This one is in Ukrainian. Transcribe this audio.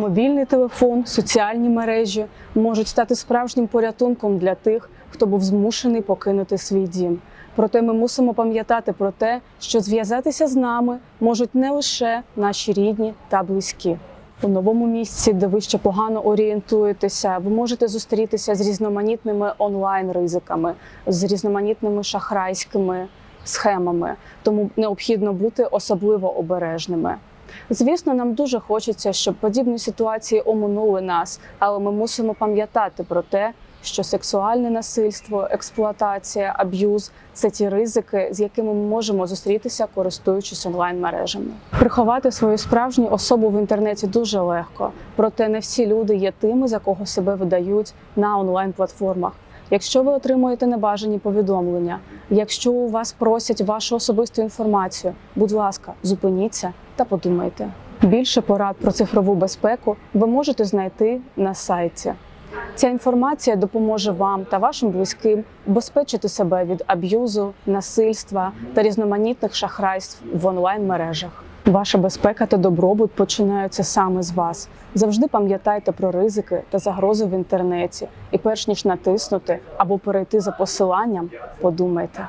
Мобільний телефон, соціальні мережі можуть стати справжнім порятунком для тих, хто був змушений покинути свій дім. Проте ми мусимо пам'ятати про те, що зв'язатися з нами можуть не лише наші рідні та близькі. У новому місці, де ви ще погано орієнтуєтеся, ви можете зустрітися з різноманітними онлайн-ризиками, з різноманітними шахрайськими схемами, тому необхідно бути особливо обережними. Звісно, нам дуже хочеться, щоб подібні ситуації оминули нас, але ми мусимо пам'ятати про те, що сексуальне насильство, експлуатація, аб'юз це ті ризики, з якими ми можемо зустрітися, користуючись онлайн-мережами. Приховати свою справжню особу в інтернеті дуже легко, проте не всі люди є тими, за кого себе видають на онлайн-платформах. Якщо ви отримуєте небажані повідомлення, якщо у вас просять вашу особисту інформацію, будь ласка, зупиніться та подумайте. Більше порад про цифрову безпеку ви можете знайти на сайті. Ця інформація допоможе вам та вашим близьким убезпечити себе від аб'юзу, насильства та різноманітних шахрайств в онлайн-мережах. Ваша безпека та добробут починаються саме з вас. Завжди пам'ятайте про ризики та загрози в інтернеті, і перш ніж натиснути або перейти за посиланням, подумайте.